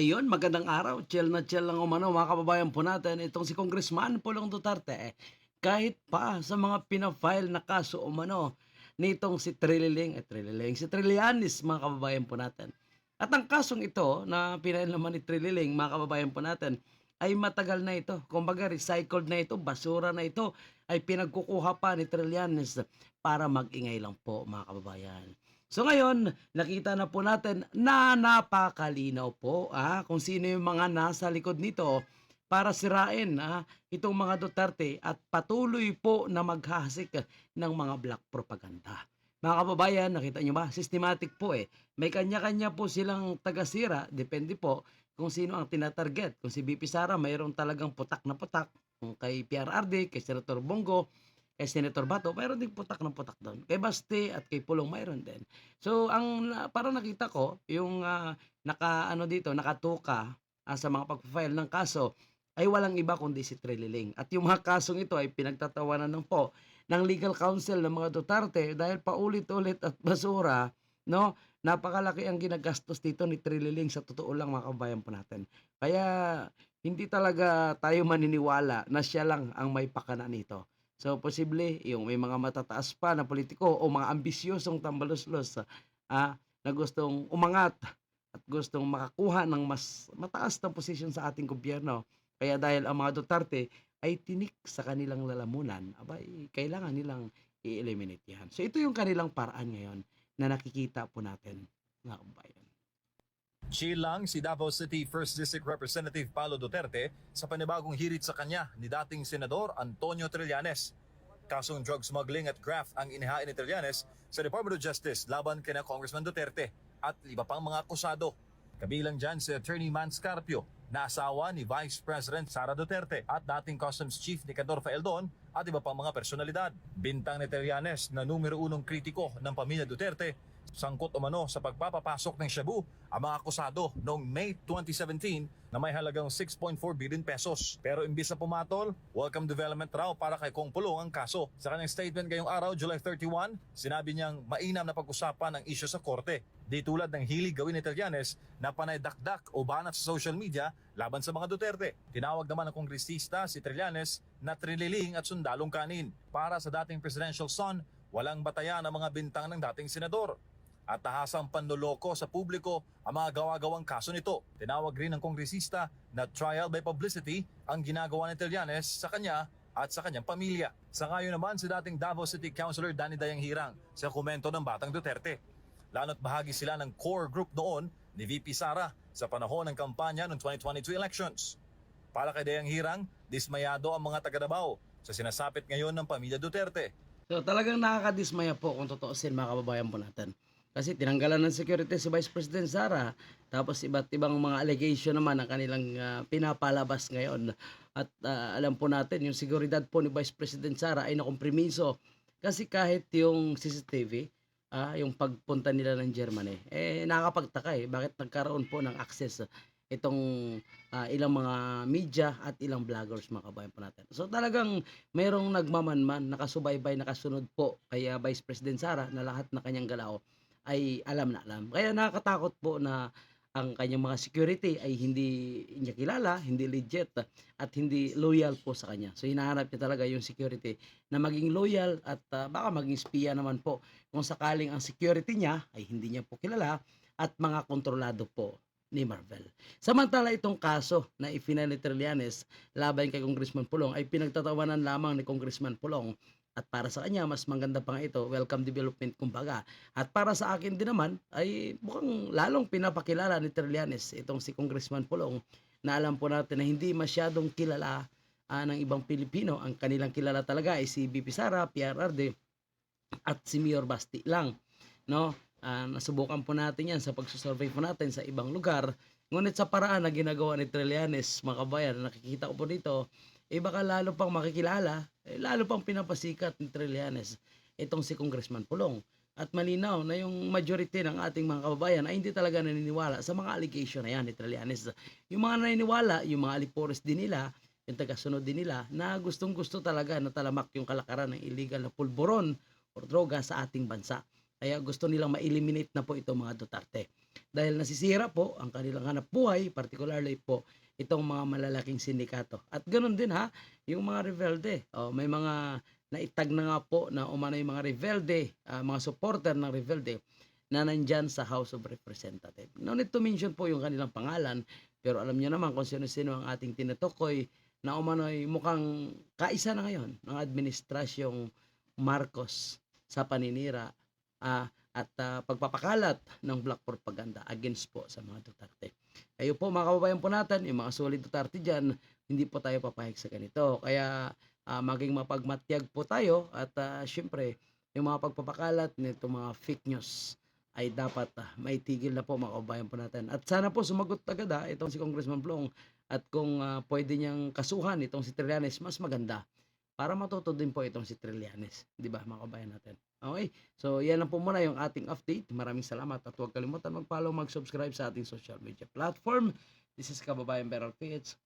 Ayun, magandang araw. Chill na chill lang umano mga kababayan po natin. Itong si Congressman Pulong Duterte, eh, kahit pa sa mga pinafile na kaso umano nitong si Trililing, eh Trililing, si Trillanes mga kababayan po natin. At ang kasong ito na pinail naman ni Trililing mga kababayan po natin ay matagal na ito. Kumbaga recycled na ito, basura na ito ay pinagkukuha pa ni Trillanes para magingay lang po mga kababayan. So ngayon, nakita na po natin na napakalinaw po ah, kung sino yung mga nasa likod nito para sirain ah, itong mga Duterte at patuloy po na maghahasik ng mga black propaganda. Mga kababayan, nakita nyo ba? Systematic po eh. May kanya-kanya po silang tagasira. Depende po kung sino ang tinatarget. Kung si BP Sara, mayroong talagang putak na putak. Kung kay PRRD, kay Senator Bongo, kay Senator Bato, mayroon din putak na putak doon. Kay Baste at kay Pulong mayroon din. So, ang parang nakita ko, yung ah, naka, ano dito, nakatuka ah, sa mga pag-file ng kaso, ay walang iba kundi si Trililing. At yung mga kasong ito ay pinagtatawanan ng po ng legal counsel ng mga Duterte dahil paulit-ulit at basura, no? Napakalaki ang ginagastos dito ni Trililing sa totoo lang mga kabayan po natin. Kaya hindi talaga tayo maniniwala na siya lang ang may pakana nito. So posible yung may mga matataas pa na politiko o mga ambisyosong tambaluslos ah, na gustong umangat at gustong makakuha ng mas mataas na posisyon sa ating gobyerno. Kaya dahil ang mga Duterte ay tinik sa kanilang lalamunan, abay, kailangan nilang i-eliminate yan. So ito yung kanilang paraan ngayon na nakikita po natin, mga kabayan. Chill lang si Davao City 1st District Representative Paulo Duterte sa panibagong hirit sa kanya ni dating Senador Antonio Trillanes. Kasong drug smuggling at graft ang inihain ni Trillanes sa Department of Justice laban kina Congressman Duterte at iba pang mga akusado. Kabilang dyan si Attorney Man Scarpio na asawa ni Vice President Sara Duterte at dating Customs Chief ni Cadorfa Eldon at iba pang mga personalidad. Bintang ni Trillanes na numero unong kritiko ng pamilya Duterte Sangkot umano sa pagpapapasok ng Shabu ang mga akusado noong May 2017 na may halagang 6.4 billion pesos. Pero imbis na pumatol, welcome development raw para kay Kong Pulong ang kaso. Sa kanyang statement ngayong araw, July 31, sinabi niyang mainam na pag-usapan ang isyu sa korte. Di tulad ng hilig gawin ni Trillanes na panay dakdak o banat sa social media laban sa mga Duterte. Tinawag naman ng kongresista si Trillanes na trililing at sundalong kanin. Para sa dating presidential son, walang batayan ang mga bintang ng dating senador at tahasang panloloko sa publiko ang mga gawa-gawang kaso nito. Tinawag rin ng kongresista na trial by publicity ang ginagawa ni Trillanes sa kanya at sa kanyang pamilya. Sa ngayon naman si dating Davao City Councilor Danny Dayang Hirang sa komento ng Batang Duterte. Lalo't bahagi sila ng core group noon ni VP Sara sa panahon ng kampanya ng 2022 elections. Para kay Dayang Hirang, dismayado ang mga taga Davao sa sinasapit ngayon ng pamilya Duterte So talagang nakakadismaya po kung totoosin mga kababayan po natin. Kasi tinanggalan ng security si Vice President Sara. Tapos iba't ibang mga allegation naman ang kanilang ah, pinapalabas ngayon. At ah, alam po natin, yung seguridad po ni Vice President Sara ay nakompromiso. Kasi kahit yung CCTV, ah, yung pagpunta nila ng Germany, eh nakakapagtaka eh. Bakit nagkaroon po ng access itong ah, ilang mga media at ilang vloggers mga kabayan po natin. So talagang mayroong nagmamanman, nakasubaybay, nakasunod po kay ah, Vice President Sara na lahat na kanyang galaw ay alam na alam. Kaya nakakatakot po na ang kanyang mga security ay hindi niya kilala, hindi legit at hindi loyal po sa kanya. So hinahanap niya talaga yung security na maging loyal at ah, baka maging spiya naman po kung sakaling ang security niya ay hindi niya po kilala at mga kontrolado po ni Marvel. Samantala itong kaso na ifinal ni Trillanes laban kay Congressman Pulong ay pinagtatawanan lamang ni Congressman Pulong. At para sa kanya mas maganda pa nga ito welcome development kumbaga. At para sa akin din naman ay mukhang lalong pinapakilala ni Trillanes itong si Congressman Pulong na alam po natin na hindi masyadong kilala ah, ng ibang Pilipino. Ang kanilang kilala talaga ay si BP Sara, PRRD at si Mayor Basti lang no Ah, nasubukan po natin yan sa pagsusurvey po natin sa ibang lugar. Ngunit sa paraan na ginagawa ni Trillanes, mga kabayan, na nakikita ko po dito, eh baka lalo pang makikilala, eh, lalo pang pinapasikat ni Trillanes itong si Congressman Pulong. At malinaw na yung majority ng ating mga kababayan ay hindi talaga naniniwala sa mga allegation na yan ni Trillanes. Yung mga naniniwala, yung mga alipores din nila, yung tagasunod din nila, na gustong gusto talaga na talamak yung kalakaran ng illegal na pulburon o droga sa ating bansa. Kaya gusto nilang ma-eliminate na po ito mga Duterte. dahil nasisira po ang kanilang hanap buhay, particularly po itong mga malalaking sindikato. At ganoon din ha, yung mga rebelde. Oh, may mga naitag na nga po na umano yung mga rebelde, ah, mga supporter ng rebelde na nandyan sa House of Representatives. No need to mention po yung kanilang pangalan, pero alam niyo naman kung sino-sino ang ating tinutukoy na umano'y mukhang kaisa na ngayon ng administrasyong Marcos sa paninira ah, at ah, pagpapakalat ng black propaganda against po sa mga Duterte. Kayo po mga kababayan po natin, yung mga solid Duterte dyan, hindi po tayo papahig sa ganito. Kaya ah, maging mapagmatyag po tayo at ah, syempre yung mga pagpapakalat nito mga fake news ay dapat ah, maitigil na po mga kababayan po natin. At sana po sumagot agad ah, itong si Congressman Blong at kung ah, pwede niyang kasuhan itong si Trillanes, mas maganda para matuto din po itong si Trillanes. Di ba mga kababayan natin? Okay, so yan lang po muna yung ating update. Maraming salamat at huwag kalimutan mag-follow, mag-subscribe sa ating social media platform. This is Kababayan Beryl Pitts.